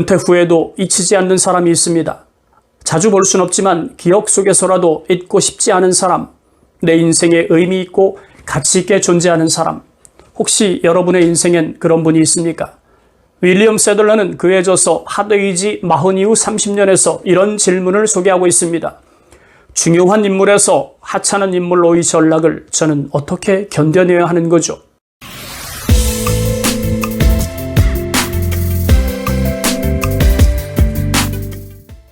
은퇴 후에도 잊히지 않는 사람이 있습니다. 자주 볼 순 없지만 기억 속에서라도 잊고 싶지 않은 사람, 내 인생에 의미 있고 가치 있게 존재하는 사람. 혹시 여러분의 인생엔 그런 분이 있습니까? 윌리엄 세들러는 그에 져서 하드에이지 마흔 이후 30년에서 이런 질문을 소개하고 있습니다. 중요한 인물에서 하찮은 인물로의 전락을 저는 어떻게 견뎌내야 하는 거죠?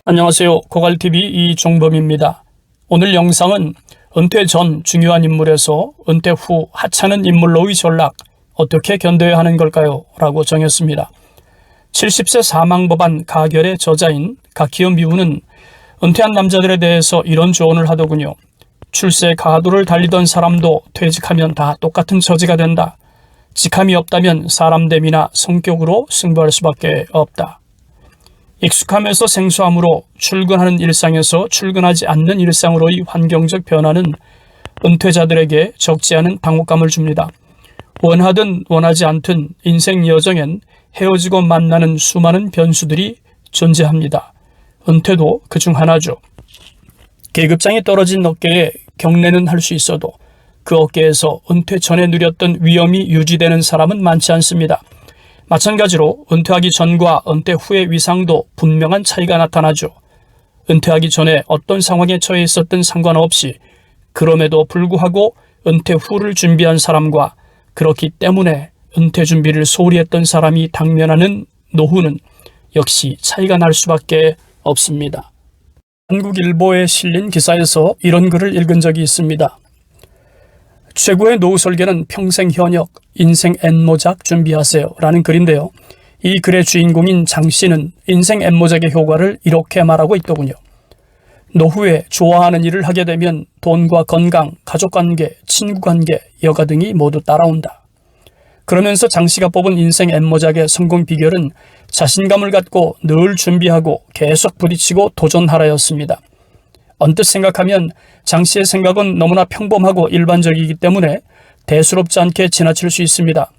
안녕하세요. 고갈TV 이종범입니다. 오늘 영상은 은퇴 전 중요한 인물에서 은퇴 후 하찮은 인물로의 전락 어떻게 견뎌야 하는 걸까요? 라고 정했습니다. 70세 사망법안 가결의 저자인 가키엄 미우는 은퇴한 남자들에 대해서 이런 조언을 하더군요. 출세 가도를 달리던 사람도 퇴직하면 다 똑같은 처지가 된다. 직함이 없다면 사람 됨이나 성격으로 승부할 수밖에 없다. 익숙함에서 생소함으로 출근하는 일상에서 출근하지 않는 일상으로의 환경적 변화는 은퇴자들에게 적지 않은 당혹감을 줍니다. 원하든 원하지 않든 인생 여정엔 헤어지고 만나는 수많은 변수들이 존재합니다. 은퇴도 그 중 하나죠. 계급장이 떨어진 어깨에 경례는 할 수 있어도 그 어깨에서 은퇴 전에 누렸던 위험이 유지되는 사람은 많지 않습니다. 마찬가지로 은퇴하기 전과 은퇴 후의 위상도 분명한 차이가 나타나죠. 은퇴하기 전에 어떤 상황에 처해 있었든 상관없이 그럼에도 불구하고 은퇴 후를 준비한 사람과 그렇기 때문에 은퇴 준비를 소홀히 했던 사람이 당면하는 노후는 역시 차이가 날 수밖에 없습니다. 한국일보에 실린 기사에서 이런 글을 읽은 적이 있습니다. 최고의 노후 설계는 평생 현역, 인생 앤모작 준비하세요. 라는 글인데요. 이 글의 주인공인 장 씨는 인생 앤모작의 효과를 이렇게 말하고 있더군요. 노후에 좋아하는 일을 하게 되면 돈과 건강, 가족관계, 친구관계, 여가 등이 모두 따라온다. 그러면서 장 씨가 뽑은 인생 앤모작의 성공 비결은 자신감을 갖고 늘 준비하고 계속 부딪히고 도전하라였습니다. 언뜻 생각하면 장 씨의 생각은 너무나 평범하고 일반적이기 때문에 대수롭지 않게 지나칠 수 있습니다.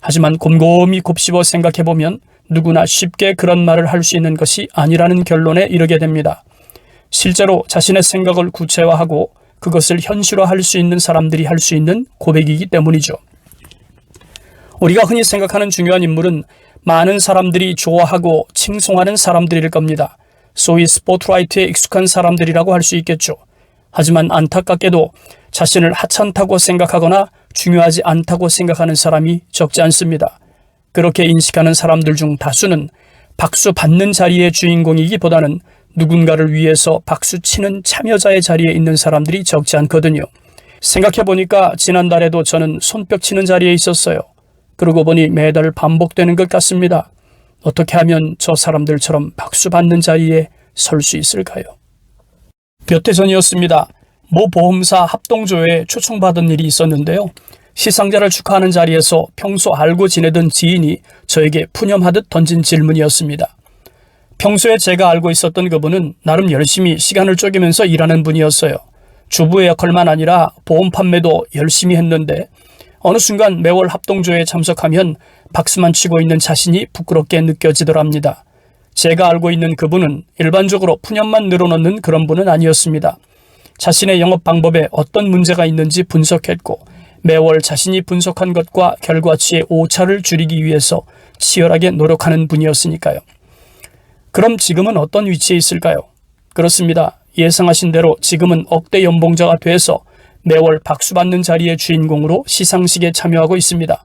하지만 곰곰이 곱씹어 생각해보면 누구나 쉽게 그런 말을 할 수 있는 것이 아니라는 결론에 이르게 됩니다. 실제로 자신의 생각을 구체화하고 그것을 현실화할 수 있는 사람들이 할 수 있는 고백이기 때문이죠. 우리가 흔히 생각하는 중요한 인물은 많은 사람들이 좋아하고 칭송하는 사람들일 겁니다. 소위 스포트라이트에 익숙한 사람들이라고 할 수 있겠죠. 하지만 안타깝게도 자신을 하찮다고 생각하거나 중요하지 않다고 생각하는 사람이 적지 않습니다. 그렇게 인식하는 사람들 중 다수는 박수 받는 자리의 주인공이기보다는 누군가를 위해서 박수 치는 참여자의 자리에 있는 사람들이 적지 않거든요. 생각해보니까 지난달에도 저는 손뼉 치는 자리에 있었어요. 그러고 보니 매달 반복되는 것 같습니다. 어떻게 하면 저 사람들처럼 박수 받는 자리에 설 수 있을까요? 몇 해 전이었습니다. 모 보험사 합동조회에 초청받은 일이 있었는데요. 시상자를 축하하는 자리에서 평소 알고 지내던 지인이 저에게 푸념하듯 던진 질문이었습니다. 평소에 제가 알고 있었던 그분은 나름 열심히 시간을 쪼개면서 일하는 분이었어요. 주부의 역할만 아니라 보험 판매도 열심히 했는데 어느 순간 매월 합동조회에 참석하면 박수만 치고 있는 자신이 부끄럽게 느껴지더랍니다. 제가 알고 있는 그분은 일반적으로 푸념만 늘어놓는 그런 분은 아니었습니다. 자신의 영업 방법에 어떤 문제가 있는지 분석했고 매월 자신이 분석한 것과 결과치의 오차를 줄이기 위해서 치열하게 노력하는 분이었으니까요. 그럼 지금은 어떤 위치에 있을까요? 그렇습니다. 예상하신 대로 지금은 억대 연봉자가 돼서 매월 박수받는 자리의 주인공으로 시상식에 참여하고 있습니다.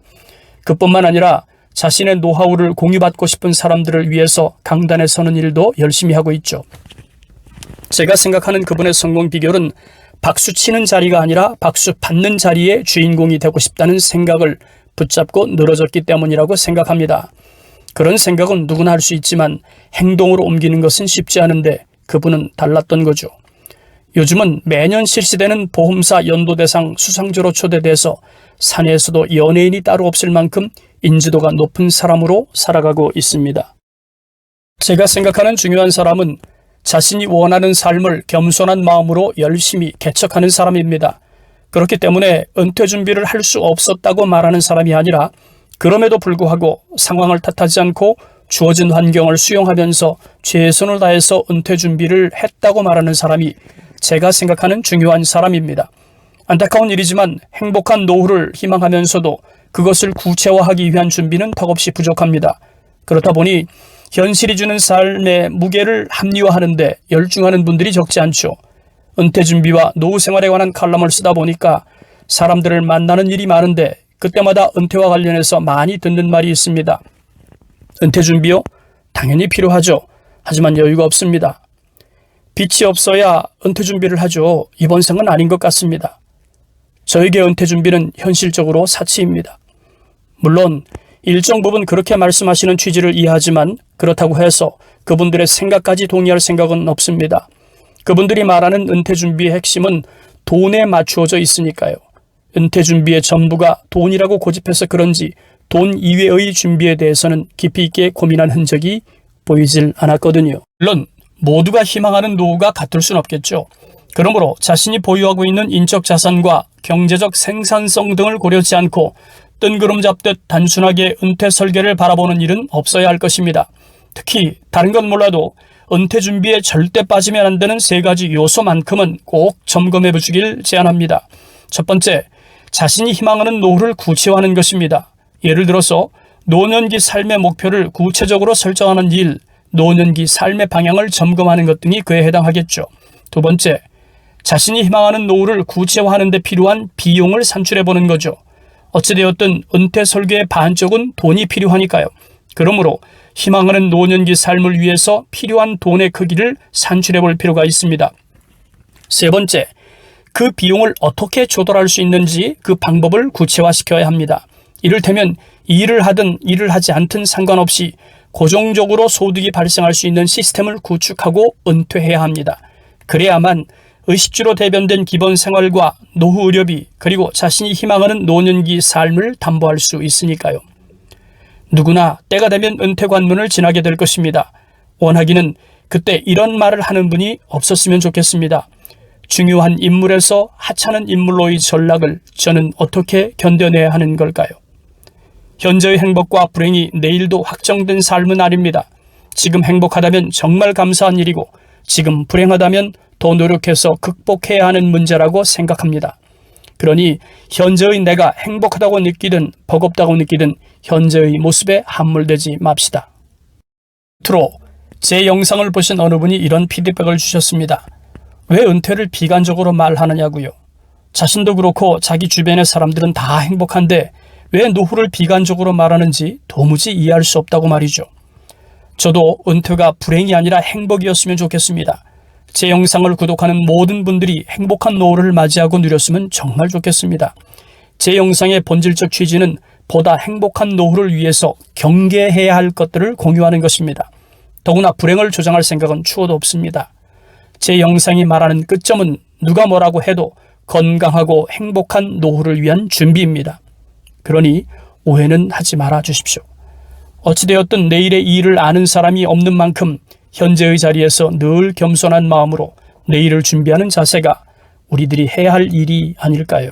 그뿐만 아니라 자신의 노하우를 공유받고 싶은 사람들을 위해서 강단에 서는 일도 열심히 하고 있죠. 제가 생각하는 그분의 성공 비결은 박수 치는 자리가 아니라 박수 받는 자리의 주인공이 되고 싶다는 생각을 붙잡고 늘어졌기 때문이라고 생각합니다. 그런 생각은 누구나 할 수 있지만 행동으로 옮기는 것은 쉽지 않은데 그분은 달랐던 거죠. 요즘은 매년 실시되는 보험사 연도대상 수상자로 초대돼서 사내에서도 연예인이 따로 없을 만큼 인지도가 높은 사람으로 살아가고 있습니다. 제가 생각하는 중요한 사람은 자신이 원하는 삶을 겸손한 마음으로 열심히 개척하는 사람입니다. 그렇기 때문에 은퇴 준비를 할 수 없었다고 말하는 사람이 아니라 그럼에도 불구하고 상황을 탓하지 않고 주어진 환경을 수용하면서 최선을 다해서 은퇴 준비를 했다고 말하는 사람이 제가 생각하는 중요한 사람입니다. 안타까운 일이지만 행복한 노후를 희망하면서도 그것을 구체화하기 위한 준비는 턱없이 부족합니다. 그렇다 보니 현실이 주는 삶의 무게를 합리화하는데 열중하는 분들이 적지 않죠. 은퇴 준비와 노후 생활에 관한 칼럼을 쓰다 보니까 사람들을 만나는 일이 많은데 그때마다 은퇴와 관련해서 많이 듣는 말이 있습니다. 은퇴 준비요? 당연히 필요하죠. 하지만 여유가 없습니다. 빛이 없어야 은퇴 준비를 하죠. 이번 생은 아닌 것 같습니다. 저에게 은퇴 준비는 현실적으로 사치입니다. 물론 일정 부분 그렇게 말씀하시는 취지를 이해하지만 그렇다고 해서 그분들의 생각까지 동의할 생각은 없습니다. 그분들이 말하는 은퇴 준비의 핵심은 돈에 맞추어져 있으니까요. 은퇴 준비의 전부가 돈이라고 고집해서 그런지 돈 이외의 준비에 대해서는 깊이 있게 고민한 흔적이 보이질 않았거든요. 물론 모두가 희망하는 노후가 같을 순 없겠죠. 그러므로 자신이 보유하고 있는 인적 자산과 경제적 생산성 등을 고려치 않고 뜬구름 잡듯 단순하게 은퇴 설계를 바라보는 일은 없어야 할 것입니다. 특히 다른 건 몰라도 은퇴 준비에 절대 빠지면 안 되는 세 가지 요소만큼은 꼭 점검해 보시길 제안합니다. 첫 번째, 자신이 희망하는 노후를 구체화하는 것입니다. 예를 들어서 노년기 삶의 목표를 구체적으로 설정하는 일, 노년기 삶의 방향을 점검하는 것 등이 그에 해당하겠죠. 두 번째, 자신이 희망하는 노후를 구체화하는 데 필요한 비용을 산출해 보는 거죠. 어찌되었든 은퇴 설계의 반쪽은 돈이 필요하니까요. 그러므로 희망하는 노년기 삶을 위해서 필요한 돈의 크기를 산출해 볼 필요가 있습니다. 세 번째, 그 비용을 어떻게 조달할 수 있는지 그 방법을 구체화시켜야 합니다. 이를테면 일을 하든 일을 하지 않든 상관없이 고정적으로 소득이 발생할 수 있는 시스템을 구축하고 은퇴해야 합니다. 그래야만 의식주로 대변된 기본 생활과 노후 의료비 그리고 자신이 희망하는 노년기 삶을 담보할 수 있으니까요. 누구나 때가 되면 은퇴 관문을 지나게 될 것입니다. 원하기는 그때 이런 말을 하는 분이 없었으면 좋겠습니다. 중요한 인물에서 하찮은 인물로의 전락을 저는 어떻게 견뎌내야 하는 걸까요? 현재의 행복과 불행이 내일도 확정된 삶은 아닙니다. 지금 행복하다면 정말 감사한 일이고 지금 불행하다면 더 노력해서 극복해야 하는 문제라고 생각합니다. 그러니 현재의 내가 행복하다고 느끼든 버겁다고 느끼든 현재의 모습에 함몰되지 맙시다. 트로 제 영상을 보신 어느 분이 이런 피드백을 주셨습니다. 왜 은퇴를 비관적으로 말하느냐고요. 자신도 그렇고 자기 주변의 사람들은 다 행복한데 왜 노후를 비관적으로 말하는지 도무지 이해할 수 없다고 말이죠. 저도 은퇴가 불행이 아니라 행복이었으면 좋겠습니다. 제 영상을 구독하는 모든 분들이 행복한 노후를 맞이하고 누렸으면 정말 좋겠습니다. 제 영상의 본질적 취지는 보다 행복한 노후를 위해서 경계해야 할 것들을 공유하는 것입니다. 더구나 불행을 조장할 생각은 추워도 없습니다. 제 영상이 말하는 끝점은 누가 뭐라고 해도 건강하고 행복한 노후를 위한 준비입니다. 그러니 오해는 하지 말아 주십시오. 어찌되었든 내일의 일을 아는 사람이 없는 만큼 현재의 자리에서 늘 겸손한 마음으로 내일을 준비하는 자세가 우리들이 해야 할 일이 아닐까요?